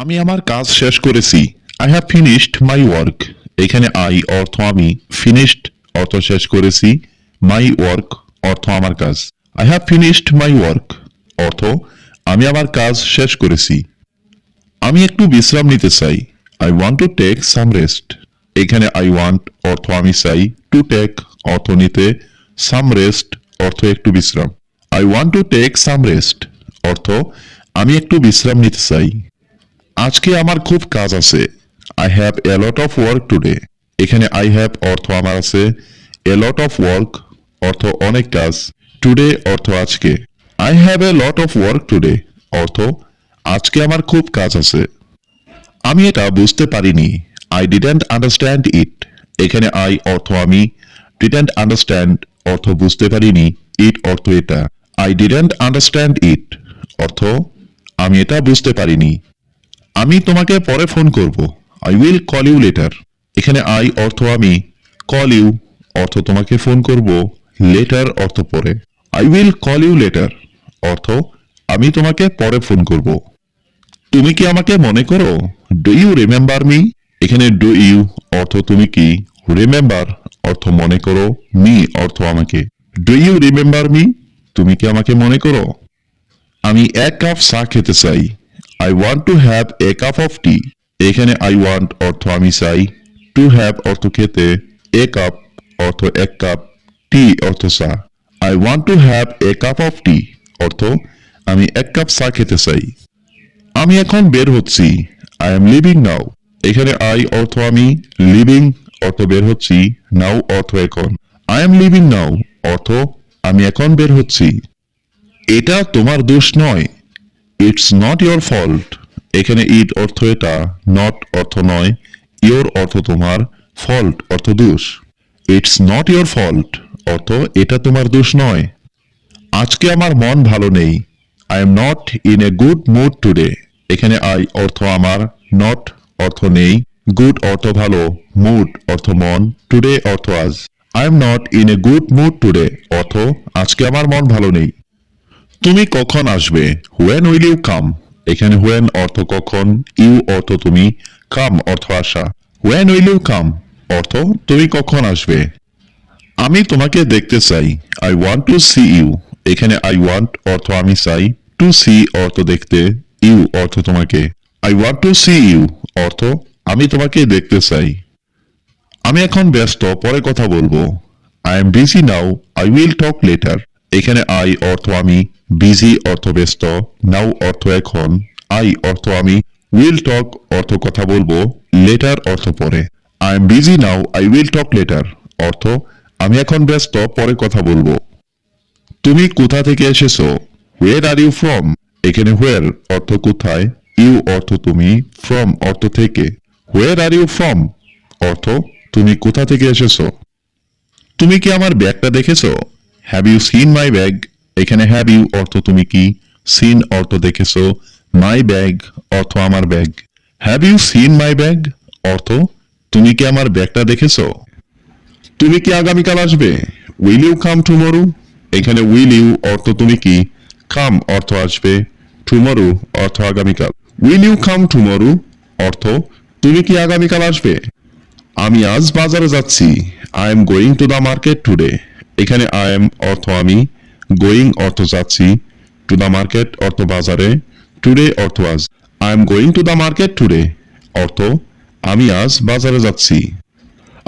আমি আমার কাজ শেষ করেছি। I have finished my work এখানে আই অর্থ আমি ফিনিশড অর্থ শেষ করেছি। মাই ওয়ার্ক অর্থ আমার কাজ। I have finished my work অর্থ, আমি আমার কাজ শেষ করেছি। আমি একটু বিশ্রাম নিতে চাই। I want to take some rest এখানে আই ওয়ান্ট অর্থ আমি চাই। টু টেক অর্থ নিতে। সাম রেস্ট অর্থ একটু বিশ্রাম। I want to take some rest অর্থ, আমি একটু বিশ্রাম নিতে চাই। আজকে আমার খুব কাজ আছে। I have a lot of work today এখানে আই হ্যাভ অর্থ আমার আছে। এ লট অফ ওয়ার্ক অর্থ অনেক কাজ। টুডে অর্থ আজকে। I have a lot of work today অর্থ, আজকে আমার খুব কাজ আছে। আমি এটা বুঝতে পারিনি। আই ডিডেন্ট আন্ডারস্ট্যান্ড ইট এখানে আই অর্থ আমি। ডিডেন্ট আন্ডারস্ট্যান্ড অর্থ বুঝতে পারিনি। ইট অর্থ এটা। আই ডিডেন্ট আন্ডারস্ট্যান্ড ইট অর্থ, আমি এটা বুঝতে পারিনি। আমি তোমাকে পরে ফোন করব। I will call you later এখানে আই অর্থ আমি কল ইউ অর্থ তোমাকে ফোন করব লেটার অর্থ পরে। I will call you later অর্থ আমি তোমাকে পরে ফোন করব। তুমি কি আমাকে মনে করো? ডু ইউ রিমেম্বার মি এখানে ডু ইউ অর্থ তুমি কি? রিমেম্বার অর্থ মনে করো মি অর্থ আমাকে। ডু ইউ রিমেম্বার মি তুমি কি আমাকে মনে করো? আমি এক কাপ চা খেতে চাই। I want to have a cup of tea এখানে আই ওয়ান্ট অর্থ আমি চাই। টু হ্যাভ অর্থ খেতে, এ কাপ অর্থ এক কাপ টি অর্থ চা। I want to have a cup of tea অর্থ আমি এক কাপ চা খেতে চাই। আমি এখন বের হচ্ছি। আই এম লিভিং নাও এখানে আই অর্থ আমি লিভিং অর্থ বের হচ্ছি। নাও অর্থ এখন। আই এম লিভিং নাও অর্থ আমি এখন বের হচ্ছি। এটা তোমার দোষ নয়। ইটস নট ইয়োর ফল্ট এখানে ইট অর্থ এটা নট অর্থ নয়। ইয়োর অর্থ তোমার ফল্ট অর্থ দোষ। ইটস নট ইয়োর ফল্ট অর্থ এটা তোমার দোষ নয়। আজকে আমার মন ভালো নেই। I am not in a good mood today এখানে আই অর্থ আমার নট অর্থ নেই। গুড অর্থ ভালো মুড অর্থ মন টুডে অর্থ আজ। I am not in a good mood today অর্থ আজকে আমার মন ভালো নেই। তুমি কখন আসবে? হোয়েন উইল ইউ কাম এখানে হোয়েন অর্থ কখন ইউ অর্থ তুমি কাম অর্থ আসা। হোয়েন উইল ইউ কাম অর্থ তুমি কখন আসবে? আমি তোমাকে দেখতে চাই। I want to see you এখানে আই ওয়ান্ট অর্থ আমি চাই। টু সি অর্থ দেখতে ইউ অর্থ তোমাকে। I want to see you অর্থ আমি তোমাকে দেখতে চাই। আমি এখন ব্যস্ত, পরে কথা বলব। I am busy now I will talk later এখানে আই অর্থ আমি, বিজি অর্থ ব্যস্ত, নাও অর্থ এখন, আই অর্থ আমি উইল টক অর্থ কথা বলব লেটার অর্থ পরে। I am busy now I will talk later অর্থ, আমি এখন ব্যস্ত, পরে কথা বলব। তুমি কোথা থেকে এসেছ? হোয়ার আর ইউ ফ্রম এখানে হোয়ার অর্থ কোথায়? ইউ অর্থ তুমি ফ্রম অর্থ থেকে। হোয়ার আর ইউ ফ্রম অর্থ, তুমি কোথা থেকে এসেছ? তুমি কি আমার ব্যাগটা দেখেছ? Have you seen my bag এখানে হ্যাভ ইউ অর্থ তুমি কি? সিন অর্থ দেখেছ? মাই ব্যাগ অর্থ আমার bag have you seen my bag অর্থ, তুমি কি আমার ব্যাগটা দেখেছ? তুমি কি আগামীকাল আসবে? উইল ইউ কাম টুমরু এখানে উইল ইউ অর্থ তুমি কি? কাম অর্থ আসবে। টুমরু অর্থ আগামীকাল। উইল ইউ কাম টুমরু অর্থ, তুমি কি আগামীকাল আসবে? আমি আজ বাজারে যাচ্ছি। I am going to the market today এখানে আই এম অর্থ আমি গোয়িং অর্থ যাচ্ছি টু দ্য মার্কেট অর্থ বাজারে টুডে অর্থ আজ। I am going to the market today অর্থ আমি আজ বাজারে যাচ্ছি।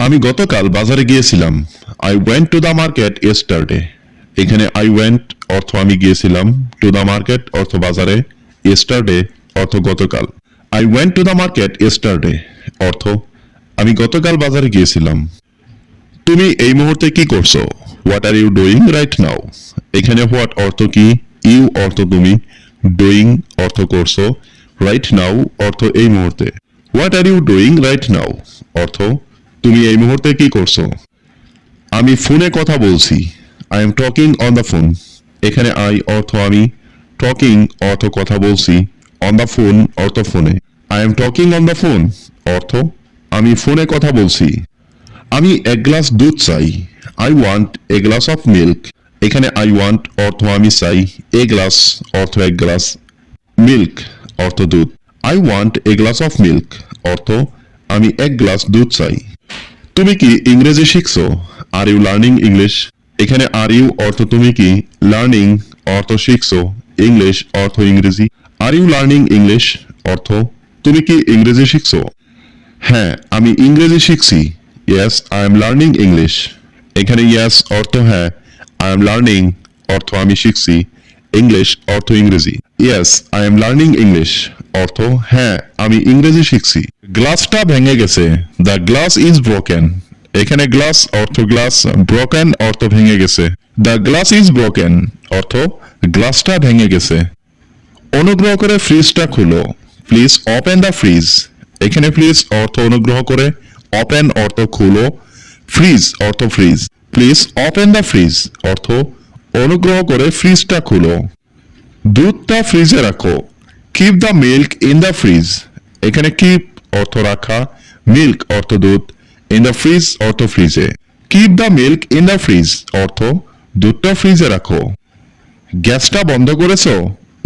আমি গতকাল বাজারে গিয়েছিলাম। I went to the market yesterday এখানে আই ওয়েন্ট অর্থ আমি গিয়েছিলাম টু দ্য মার্কেট অর্থ বাজারে ইয়েস্টারডে অর্থ গতকাল। I went to the market yesterday অর্থ আমি গতকাল বাজারে গিয়েছিলাম। তুমি এই মুহূর্তে কি করছ? What are you doing right now এখানে হোয়াট অর্থ কি? ইউ অর্থ তুমি। ডুইং অর্থ করছ। রাইট নাও অর্থ এই মুহূর্তে। What are you doing right now অর্থ, তুমি এই মুহূর্তে কি করছ? আমি ফোনে কথা বলছি। I am talking on the phone এখানে আই অর্থ আমি। টকিং অর্থ কথা বলছি। অন দ্য ফোন অর্থ ফোনে। I am talking on the phone অর্থ, আমি ফোনে কথা বলছি। আমি এক গ্লাস দুধ চাই। I want a glass of milk এখানে আই ওয়ান্ট অর্থ আমি চাই। এ গ্লাস অর্থ এক গ্লাস মিল্ক অর্থ দুধ। I want a glass of milk অর্থ আমি এক গ্লাস দুধ চাই। তুমি কি ইংরেজি শিখছো? আর ইউ লার্নিং ইংলিশ এখানে আর ইউ অর্থ তুমি কি? লার্নিং অর্থ শিখছো। ইংলিশ অর্থ ইংরেজি। আর ইউ লার্নিং ইংলিশ অর্থ তুমি কি ইংরেজি শিখছো? হ্যাঁ আমি ইংরেজি শিখছি। Yes I am learning English এখানে ইয়েস অর্থ হ্যাঁ আই এম লার্নিং অর্থ আমি শিখছি। ইংলিশ অর্থ ইংরেজি। Yes I am learning English অর্থ হ্যাঁ আমি ইংরেজি শিখছি। গ্লাসটা ভেঙে গেছে দ্য গ্লাস ইজ ব্রোকেন এখানে গ্লাস অর্থ গ্লাস ব্রোকেন অর্থ ভেঙে গেছে। দ্য গ্লাস ইজ ব্রোকেন অর্থ গ্লাসটা ভেঙে গেছে। অনুগ্রহ করে ফ্রিজটা খুলো। প্লিজ ওপেন দ্য ফ্রিজ এখানে প্লিজ অর্থ অনুগ্রহ করে। ওপেন অর্থ খুলো। ফ্রিজ অর্থ fridge please open the fridge অর্থ অনুগ্রহ করে ফ্রিজটা খুলো। দুধটা ফ্রিজে রাখো। Keep the milk in the fridge এখানে কিপ অর্থ রাখা মিল্ক অর্থ দুধ ইন দ্য ফ্রিজ অর্থ ফ্রিজে keep the milk in the fridge অর্থ দুধটা ফ্রিজে রাখো। গ্যাসটা বন্ধ করেছ?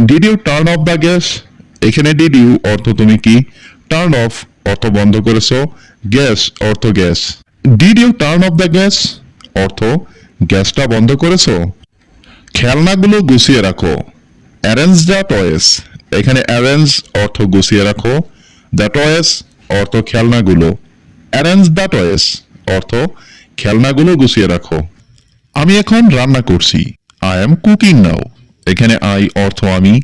Did you turn off the gas এখানে ডিড ইউ অর্থ তুমি কি? টার্ন অফ অর্থ বন্ধ করেছ। গ্যাস অর্থ gas did you turn off the gas অর্থ, গ্যাসটা বন্ধ করেছ? খেলনাগুলো গুছিয়ে রাখো। অ্যারেঞ্জ দ্য টয়েস এখানে অ্যারেঞ্জ অর্থ গুছিয়ে রাখো। দ্য টয়েস অর্থ খেলনাগুলো। অ্যারেঞ্জ দ্য টয়েস অর্থ, খেলনাগুলো গুছিয়ে রাখো। আমি এখন রান্না করছি। আই এম কুকিং নাও এখানে আই অর্থ আমি।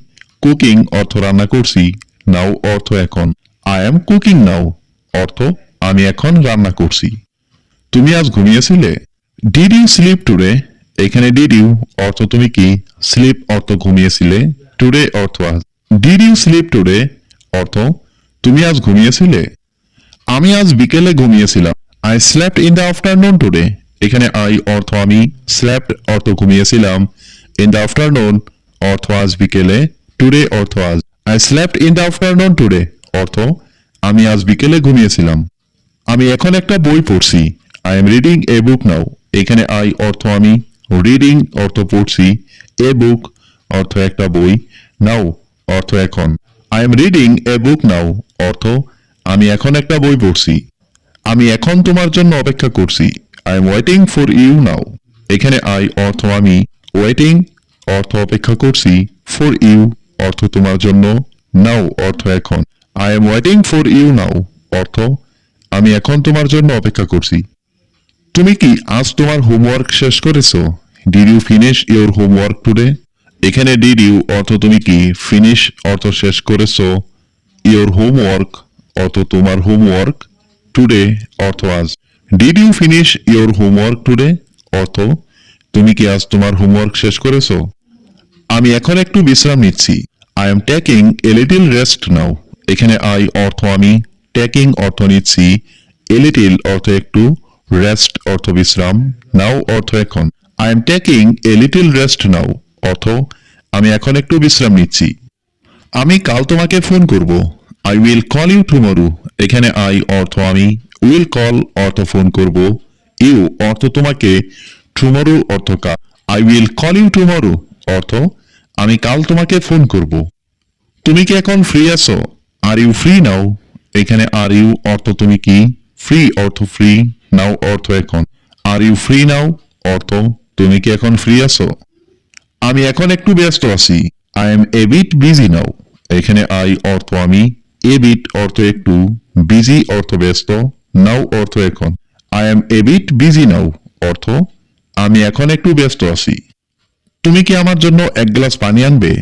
কুকিং অর্থ রান্না করছি। নাও অর্থ এখন। আই এম কুকিং নাও অর্থ, আমি এখন রান্না করছি। তুমি আজ ঘুমিয়েছিলে? ডিড ইউ স্লিপ টুডে এখানে ডিড ইউ অর্থ তুমি কি? স্লিপ অর্থ ঘুমিয়েছিলে। টুডে অর্থ আজ। ডিড ইউ স্লিপ টুডে অর্থ, তুমি আজ ঘুমিয়েছিলে? আমি আজ বিকেলে ঘুমিয়েছিলাম। I slept in the afternoon today এখানে আই অর্থ আমি। স্ল্যাপ্ট অর্থ ঘুমিয়েছিলাম। ইন দ্য আফটারনুন অর্থ আজ বিকেলে। টুডে অর্থ আজ। I slept in the afternoon today অর্থ, আমি আজ বিকেলে ঘুমিয়েছিলাম। আমি এখন একটা বই পড়ছি। I am reading a book now এখানে আই অর্থ আমি রিডিং অর্থ পড়ছি এ বুক অর্থ একটা বই নাও অর্থ এখন. I am reading a book now অর্থ আমি এখন একটা বই পড়ছি। আমি এখন তোমার জন্য অপেক্ষা করছি। I am waiting for you now এখানে আই অর্থ আমি ওয়েটিং অর্থ অপেক্ষা করছি ফর ইউ অর্থ তোমার জন্য নাও অর্থ এখন। I am waiting for you now অর্থ আমি এখন তোমার জন্য অপেক্ষা করছি। তুমি কি আজ তোমার হোমওয়ার্ক শেষ করেছ? Did you finish your homework today এখানে ডিড ইউ অর্থ তুমি কি? ফিনিশ অর্থ শেষ করেছ। ইউর হোমওয়ার্ক অর্থ তোমার হোমওয়ার্ক টুডে অর্থ আজ। Did you finish your homework today অর্থ, তুমি কি আজ তোমার হোমওয়ার্ক শেষ করেছ? আমি এখন একটু বিশ্রাম নিচ্ছি। I am taking a little rest now এখানে আই অর্থ আমি টেকিং অর্থ নিচ্ছি। এ লিটিল অর্থ একটু রেস্ট অর্থ বিশ্রাম নাও অর্থ এখন I am taking a little rest now অর্থ আমি এখন একটু বিশ্রাম নিচ্ছি। আমি কাল তোমাকে ফোন করব। I will call you tomorrow এখানে আই অর্থ আমি উইল কল অর্থ ফোন করব। ইউ অর্থ তোমাকে টুমরু অর্থ কাল I will call you tomorrow অর্থ আমি কাল তোমাকে ফোন করব। তুমি কি এখন ফ্রি আছো? আর ইউ ফ্রি নাও এখানে আর ইউ অর্থ তুমি কি? ফ্রি অর্থ ফ্রি নাও অর্থ এখন। Are you free now? অর্থ, তুমি কি এখন ফ্রি আছো? আমি এখন একটু ব্যস্ত আছি। I am a bit busy now এখানে আই অর্থ আমি এ বিট অর্থ একটু বিজি অর্থ ব্যস্ত, নাও অর্থ এখন। I am a bit busy now অর্থ, আমি এখন একটু ব্যস্ত আছি। তুমি কি আমার জন্য এক গ্লাস পানি আনবে?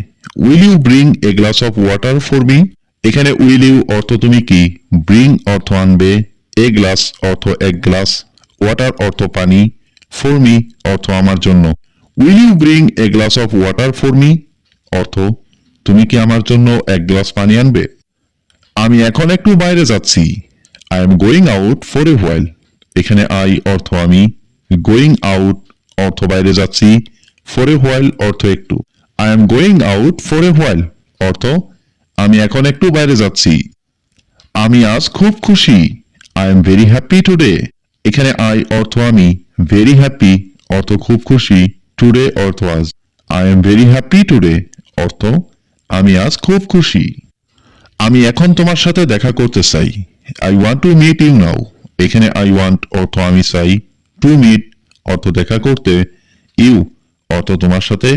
Will you bring a glass of water for me এখানে উইল ইউ অর্থ তুমি কি? ব্রিং অর্থ আনবে। এ গ্লাস অর্থ এক গ্লাস ওয়াটার অর্থ পানি ফর মি অর্থ আমার জন্য। Will you bring a glass of water for me অর্থ, তুমি কি আমার জন্য এক গ্লাস পানি আনবে? আমি এখন একটু বাইরে যাচ্ছি। I am going out for a while এখানে আই অর্থ আমি। গোয়িং আউট অর্থ বাইরে যাচ্ছি। ফর এ হোয়াইল অর্থ একটু। I am going out for a while অর্থ, আমি এখন একটু বাইরে যাচ্ছি। আমি আজ খুব খুশি। I am very happy today এখানে আই অর্থ আমি ভেরি হ্যাপি অর্থ খুব খুশি টুডে অর্থ আজ। I am very happy today অর্থ আমি আজ খুব খুশি। আমি এখন তোমার সাথে দেখা করতে চাই। I want to meet you now এখানে আই ওয়ান্ট অর্থ আমি চাই টু মিট অর্থ দেখা করতে। ইউ অর্থ তোমার সাথে।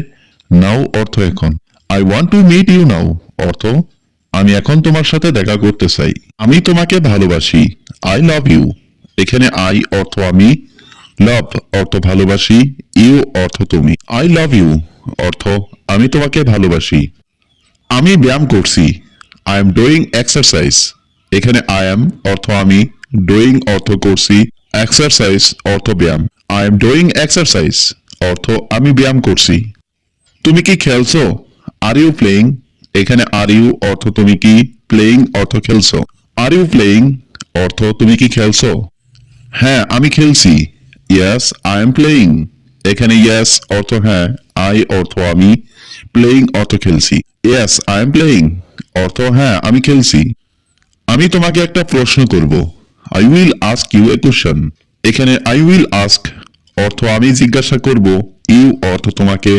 নাও অর্থ এখন। I want to meet you now অর্থ আমি এখন তোমার সাথে দেখা করতে চাই। আমি তোমাকে ভালোবাসি। I love you. এখানে আই অর্থ আমি, লাভ অর্থ ভালোবাসি, ইউ অর্থ তুমি। আই লাভ ইউ অর্থ আমি তোমাকে ভালোবাসি। আমি ব্যায়াম করছি, আই এম ডুইং এক্সারসাইজ। এখানে আই এম অর্থ আমি, ডুইং অর্থ করছি, এক্সারসাইজ অর্থ ব্যায়াম। আই এম ডুইং এক্সারসাইজ অর্থ আমি ব্যায়াম করছি। তুমি কি খেলছো? আর ইউ প্লেইং এখানে আর ইউ অর্থ তুমি কি প্লেইং অর্থ খেলছো। আর ইউ প্লেইং অর্থ, তুমি কি খেলছো? হ্যাঁ আমি খেলছি। ইয়াস আই এম প্লেইং এখানে ইয়াস অর্থ হ্যাঁ আই অর্থ, আমি প্লেইং অর্থ, খেলছি। ইয়াস আই এম প্লেইং অর্থ হ্যাঁ আমি খেলছি। আমি তোমাকে একটা প্রশ্ন করব। I will ask you a question এখানে আই উইল আস্ক অর্থ, আমি জিজ্ঞাসা করব। ইউ অর্থ, তোমাকে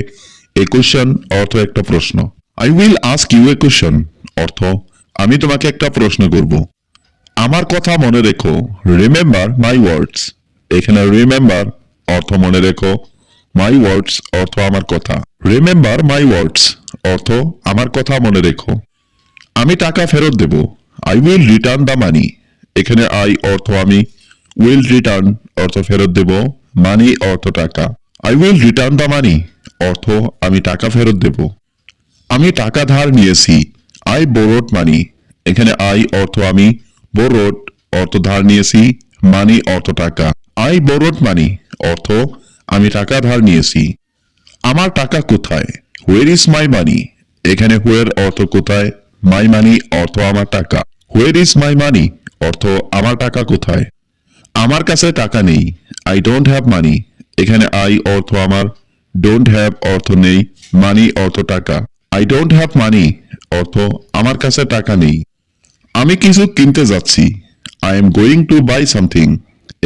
এ কোশ্চেন অর্থ, একটা প্রশ্ন। I will ask you a question অর্থ, আমি তোমাকে একটা প্রশ্ন করব। আমার কথা মনে রেখো। রিমেম্বার মাই ওয়ার্ডস এখানে রিমেম্বার অর্থ মনে রেখো। মাই ওয়ার্ডস অর্থ আমার কথা। রিমেম্বার মাই ওয়ার্ডস অর্থ আমার কথা মনে রেখো। আমি টাকা ফেরত দেব। I will return the money এখানে আই অর্থ আমি উইল রিটার্ন অর্থ ফেরত দেব। মানি অর্থ টাকা। I will return the money অর্থ আমি টাকা ফেরত দেব। আমি টাকা ধার নিয়েছি। আই বোরোড মানি এখানে আই অর্থ আমি বোরোড অর্থ ধার নিয়েছি, মানি অর্থ টাকা। আই বোরোড মানি, অর্থ আমি টাকা ধার নিয়েছি। আমার টাকা কোথায়? হোয়ার ইজ মাই মানি এখানে হোয়ার অর্থ কোথায়? মাই মানি অর্থ আমার টাকা। হোয়ার ইজ মাই মানি অর্থ আমার টাকা কোথায়? আমার কাছে টাকা নেই। আই ডোন্ট হ্যাভ মানি এখানে আই অর্থ আমার। ডোন্ট হ্যাভ অর্থ নেই। মানি অর্থ টাকা। আই ডোন্ট হ্যাভ মানি অর্থ আমার কাছে টাকা নেই। আমি কিছু কিনতে যাচ্ছি। I am going to buy something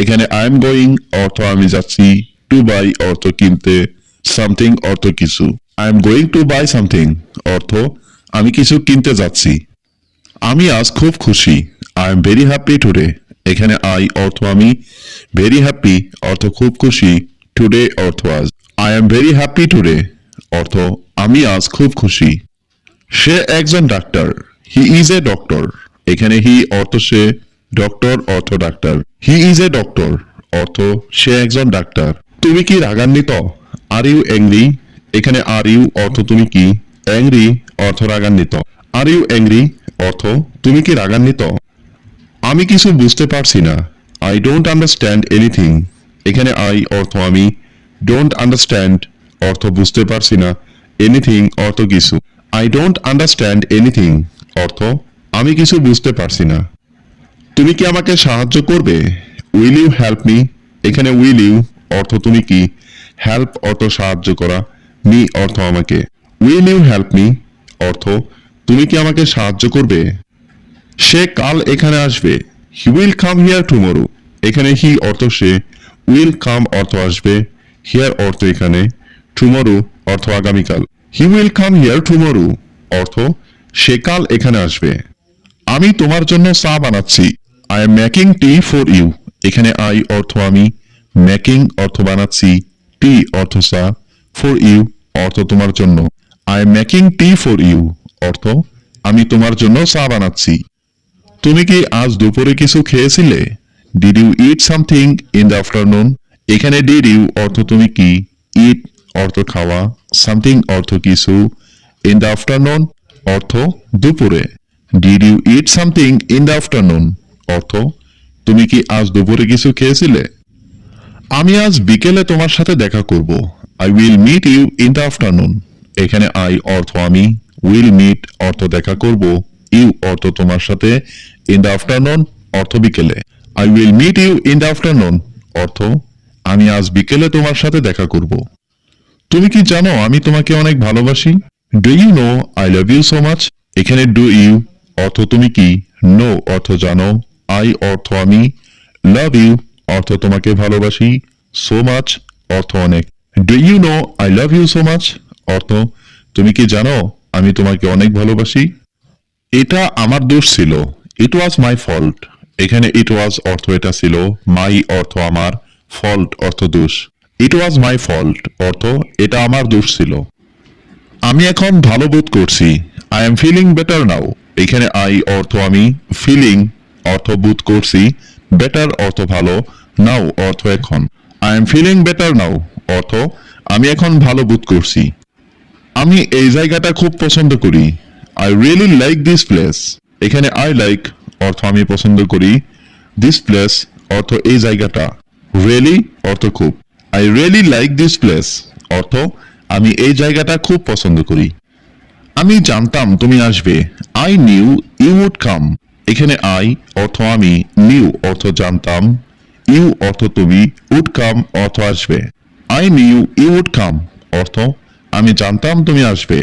এখানে আই এম গোয়িং অর্থ আমি যাচ্ছি। টু বাই অর্থ কিনতে। সামথিং অর্থ কিছু। I am going to buy something অর্থ, আমি কিছু কিনতে যাচ্ছি। আমি আজ খুব খুশি। I am very happy today এখানে আই অর্থ আমি। ভেরি হ্যাপি অর্থ খুব খুশি। টুডে অর্থ আজ। I am very happy today অর্থ, আমি আজ খুব খুশি। সে একজন ডাক্তার। হি ইজ এ ডক্টর এখানে হি অর্থ সে ডক্টর অর্থ ডাক্তার। হি ইজ এ ডক্টর অর্থ সে একজন ডাক্তার। তুমি কি রাগান্বিত? আর ইউ অ্যাংরি এখানে আর ইউ অর্থ তুমি কি? অ্যাংরি অর্থ রাগান্বিত। আর ইউ অ্যাংরি অর্থ তুমি কি রাগান্বিত? আমি কিছু বুঝতে পারছি না। আই ডোন্ট আন্ডারস্ট্যান্ড এনিথিং এখানে আই অর্থ আমি। ডোন্ট আন্ডারস্ট্যান্ড অর্থ বুঝতে পারছি না। এনিথিং অর্থ কিছু। আই ডোন্ট আন্ডারস্ট্যান্ড এনিথিং অর্থ আমি কিছু বুঝতে পারছি না। তুমি কি আমাকে সাহায্য করবে? উইল ইউ হেল্প মি এখানে উইল ইউ অর্থ তুমি কি? হেল্প অর্থ সাহায্য করা। মি অর্থ আমাকে। উইল ইউ হেল্প মি অর্থ, তুমি কি আমাকে সাহায্য করবে? সে কাল এখানে আসবে। He will come here tomorrow এখানে হি অর্থ সে। উইল কাম অর্থ আসবে। হিয়ার অর্থ এখানে। টুমোরো অর্থ আগামীকাল। He will come here tomorrow অর্থ, সে কাল এখানে আসবে। আমি তোমার জন্য চা বানাচ্ছি। I am making tea for you এখানে আই অর্থ আমি মেকিং অর্থ বানাচ্ছি। টি অর্থ চা ফর ইউ অর্থ তোমার জন্য। I am making tea for you অর্থ আমি তোমার জন্য চা বানাচ্ছি। তুমি কি আজ দুপুরে কিছু খেয়েছিলে? Did you eat something in the afternoon এখানে ডিড ইউ অর্থ তুমি কি? ইট অর্থ খাওয়া। সামথিং অর্থ কিছু। ইন দ্য আফটারনুন অর্থ দুপুরে। Did you eat something in the afternoon অর্থ, তুমি কি আজ দুপুরে কিছু খেয়েছিলে? আমি আজ বিকেলে তোমার সাথে দেখা করব। I will meet you in the afternoon এখানে আই অর্থ আমি উইল মিট অর্থ দেখা করব। ইউ অর্থ তোমার সাথে ইন দ্য আফটারনুন অর্থ বিকেলে। I will meet you in the afternoon অর্থ, আমি আজ বিকেলে তোমার সাথে দেখা করব। তুমি কি জানো আমি তোমাকে অনেক ভালোবাসি? Do you know I love you so much এখানে ডু ইউ অর্থ তুমি কি? নো অর্থ জানো। আই অর্থ আমি। লাভ ইউ অর্থ তোমাকে ভালোবাসি। সো মাচ অর্থ অনেক। Do you know I love you so much? অর্থ, তুমি কি জানো আমি তোমাকে অনেক ভালোবাসি? এটা আমার দোষ ছিল। ইট ওয়াজ মাই ফল্ট এখানে ইট ওয়াজ অর্থ এটা ছিল। মাই অর্থ আমার। ফল্ট অর্থ দোষ। ইট ওয়াজ মাই ফল্ট অর্থ এটা আমার দোষ ছিল। আমি এখন ভালো বোধ করছি। I am feeling better now এখানে আই অর্থ আমি ফিলিং অর্থ বোধ করছি বেটার অর্থ ভালো নাও অর্থ এখন। I am feeling better now অর্থ আমি এখন ভালো বোধ করছি। আমি এই জায়গাটা খুব পছন্দ করি। I really like this place এখানে আই লাইক অর্থ আমি পছন্দ করি। দিস প্লেস অর্থ এই জায়গাটা। রিয়েলি অর্থ খুব। I really like this place অর্থ আমি এই জায়গাটা খুব পছন্দ করি। আমি জানতাম তুমি আসবে। I knew you would come এখানে আই অর্থ আমি নিউ অর্থ জানতাম। ইউ অর্থ তুমি উড কাম অর্থ আসবে। I knew you would come অর্থ, আমি জানতাম তুমি আসবে।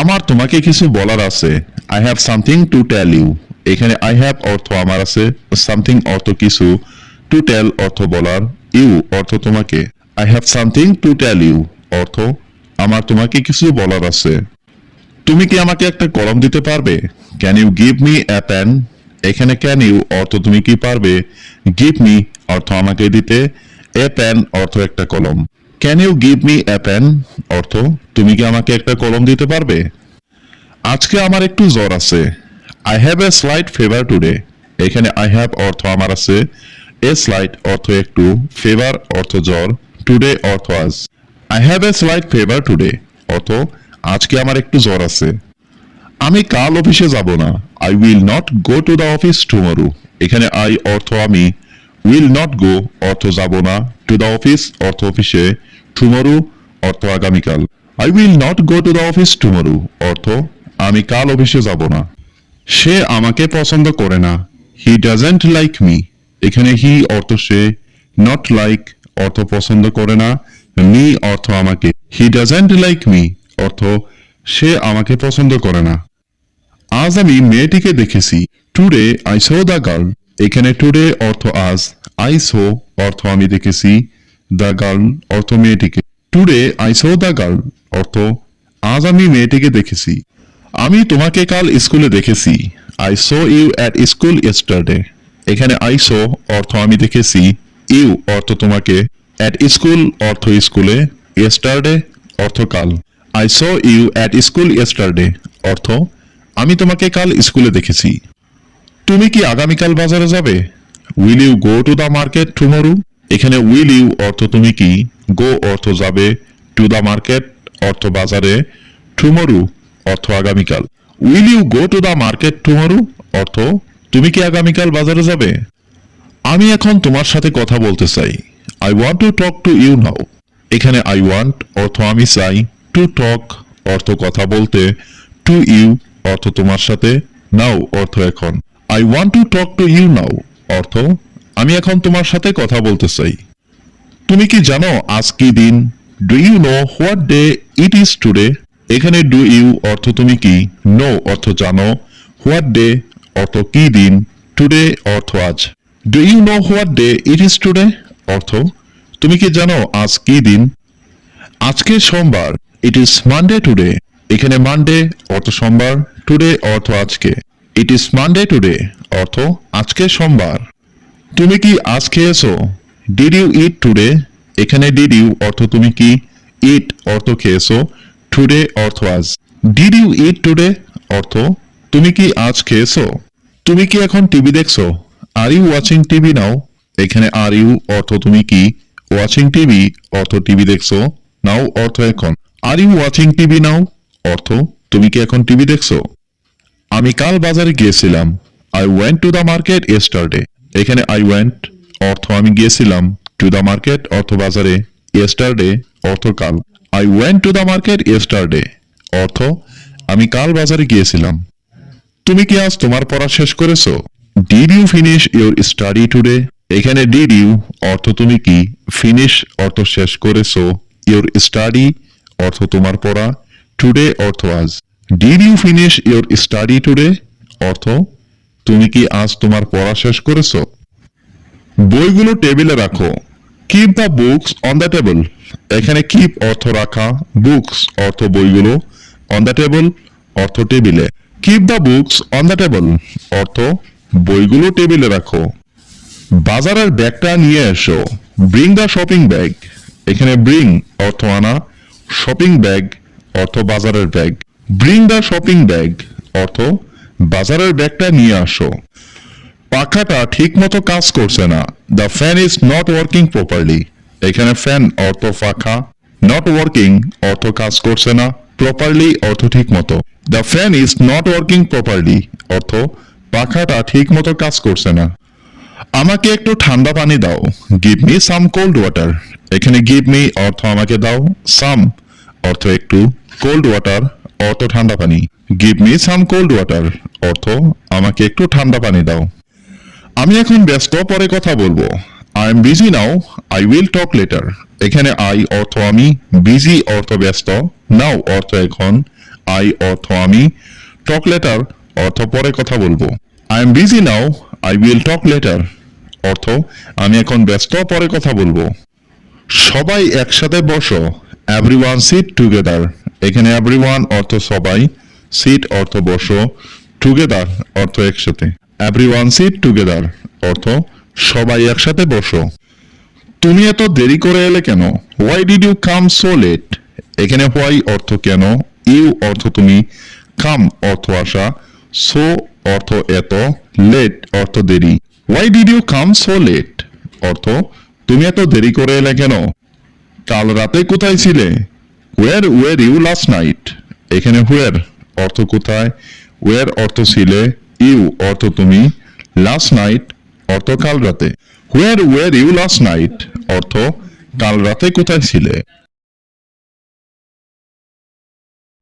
আমার তোমাকে কিছু বলার আছে। I have something to tell you এখানে আই হ্যাভ অর্থ আমার আছে। সামথিং অর্থ কিছু। টু টেল অর্থ বলার। ইউ অর্থ তোমাকে। I have something to tell you অর্থ, আমার তোমাকে কিছু বলার আছে। তুমি কি আমাকে একটা কলম দিতে পারবে? Can you give me a pen এখানে ক্যান ইউ অর্থ তুমি কি পারবে? গিভ মি অর্থ আমাকে দিতে। এ পেন অর্থ একটা কলম। Can you give me a pen অর্থ, তুমি কি আমাকে একটা কলম দিতে পারবে? আজকে আমার একটু জ্বর আছে। I have a slight fever today এখানে আই হ্যাভ অর্থ আমার আছে। এ স্লাইট অর্থ একটু। ফেভার অর্থ জ্বর। টুডে অর্থ আজ। I have a slight fever today অর্থ আজকে আমার একটু জ্বর আছে। আমি কাল অফিসে যাব না। I will not go to the office tomorrow এখানে আই অর্থ আমি। উইল নট গো অর্থ যাব না। টু দ্য অফিস অর্থ অফিসে। টুমরো অর্থ আগামীকাল। I will not go to the office tomorrow অর্থ, আমি কাল অফিসে যাব না। সে আমাকে পছন্দ করে না। হি ডাজেন্ট লাইক মি এখানে হি অর্থ সে। নট লাইক অর্থ পছন্দ করে না। মি অর্থ আমাকে। হি ডাজেন্ট লাইক মি অর্থ, সে আমাকে পছন্দ করে না। আজ আমি মেয়েটিকে দেখেছি। Today I saw the girl. এখানে টুডে অর্থ আজ আই সো অর্থ আমি দেখেছি। দ্য গার্ল অর্থ মেয়েটিকে। Today I saw the girl অর্থ, আজ আমি মেয়েটিকে দেখেছি। আমি তোমাকে কাল স্কুলে দেখেছি। I saw you at school yesterday এখানে আই সো অর্থ আমি দেখেছি। ইউ অর্থ তোমাকে। অ্যাট স্কুল অর্থ স্কুলে। ইয়েস্টারডে অর্থ কাল। I saw you at school yesterday অর্থ, আমি তোমাকে কাল স্কুলে দেখেছি। তুমি কি আগামীকাল বাজারে যাবে? Will you go to the market tomorrow এখানে উইল ইউ অর্থ তুমি কি? গো অর্থ যাবে। টু দ্য মার্কেট অর্থ বাজারে। টুমরো অর্থ আগামীকাল। Will you go to the market tomorrow অর্থ, তুমি কি আগামীকাল বাজারে যাবে? আমি এখন তোমার সাথে কথা বলতে চাই। I want to talk to you now এখানে আই ওয়ান্ট অর্থ আমি চাই। টু টক অর্থ কথা বলতে টু ইউ অর্থ তোমার সাথে নাও অর্থ এখন। I want to talk to you now অর্থ, আমি এখন তোমার সাথে কথা বলতে চাই। তুমি কি জানো আজ কি দিন? Do you know what day it is today এখানে ডু ইউ অর্থ তুমি কি? নো অর্থ জানো। হোয়াট ডে অর্থ কি দিন? টুডে অর্থ আজ। Do you know what day it is today অর্থ, তুমি কি জানো আজ কি দিন? আজকে সোমবার। ইট ইজ মানডে টুডে এখানে মানডে অর্থ সোমবার টুডে অর্থ আজকে। ইট ইজ মানডে টুডে অর্থ আজকে সোমবার। তুমি কি আজ খেয়েছো? ডিড ইউ ইট টুডে এখানে ডিড ইউ অর্থ তুমি কি ইট অর্থ খেয়েছো। টুডে অর্থ আজ। ডিড ইউ ইট টুডে অর্থ তুমি কি আজ খেয়েছো? তুমি কি এখন টিভি দেখছ? Are you watching TV now এখানে আর ইউ অর্থ তুমি কি ওয়াচিং টিভি, অর্থ টিভি দেখছ। নাও অর্থ এখন। Are you watching TV now অর্থ, তুমি কি এখন টিভি দেখছ? আমি কাল বাজারে গিয়েছিলাম। I went to the market yesterday এখানে আই ওয়েন্ট অর্থ আমি গিয়েছিলাম। টু দ্য মার্কেট অর্থ বাজারে। ইয়েস্টারডে অর্থ কাল। I went to the market yesterday অর্থ, আমি কাল বাজারে গিয়েছিলাম। তুমি কি আজ তোমার পড়া শেষ করেছ? Did you finish your study today এখানে ডিড ইউ অর্থ তুমি কি? ফিনিশ অর্থ শেষ করেছ। ইউর স্টাডি অর্থ তোমার পড়া টুডে অর্থ আজ। Did you finish your study today অর্থ, তুমি কি আজ তোমার পড়া শেষ করেছ? বইগুলো টেবিলে রাখো। Keep the books on the table এখানে কিপ অর্থ রাখা বুকস অর্থ বইগুলো অন দ্য টেবিল অর্থ টেবিলে। Keep the books on the table অর্থ, বইগুলো টেবিলে রাখো। বাজারের ব্যাগটা নিয়ে এসো। ব্রিং দ্য শপিং ব্যাগ এখানে ব্রিং অর্থ আনা। শপিং ব্যাগ অর্থ বাজারের bag bring the shopping bag অর্থ বাজারের ব্যাগটা নিয়ে আসো। পাখাটা ঠিক মতো কাজ করছে না। The fan is not working properly এখানে ফ্যান অর্থ পাখা নট ওয়ার্কিং অর্থ কাজ করছে না। প্রপারলি অর্থ ঠিক মতো the fan is not working properly অর্থ পাখাটা ঠিক মতো কাজ করছে না। আমাকে একটু ঠান্ডা পানি দাও। Give me some cold water এখানে গিভ মি অর্থ আমাকে দাও। সাম অর্থ একটু। কোল্ড ওয়াটার অর্থ ঠান্ডা পানি। Give me some cold water অর্থ আমাকে একটু ঠান্ডা পানি দাও। আমি এখন ব্যস্ত, পরে কথা বলব। I am busy now I will talk later এখানে আই অর্থ আমি বিজি অর্থ ব্যস্ত। নাও অর্থ এখন আই অর্থ আমি টক লেটার অর্থ পরে কথা বলব। I am busy now I will talk later অর্থ, আমি এখন ব্যস্ত, পরে কথা বলব। সবাই একসাথে বসো। এভরিওয়ান সিট টুগেদার এখানে এভরিওয়ান অর্থ সবাই সিট অর্থ বসো টুগেদার অর্থ একসাথে। এভরিওয়ান সিট টুগেদার অর্থ সবাই একসাথে বসো। তুমি এত দেরি করে এলে কেন? Why did you come so late এখানে হোয়াই অর্থ কেন? ইউ অর্থ তুমি। কাম অর্থ আসা। সো অর্থ এত। লেট অর্থ দেরি। Why did you come so late অর্থ, তুমি এত দেরি করে এলে কেন? কাল রাতে কোথায় ছিলে? Where were you last night এখানে হুয়ের অর্থ কোথায়? ওয়ার অর্থ ছিলে? ইউ অর্থ তুমি লাস্ট নাইট অর্থ কাল রাতে। Where were you last night অর্থ, কাল রাতে কোথায় ছিলে?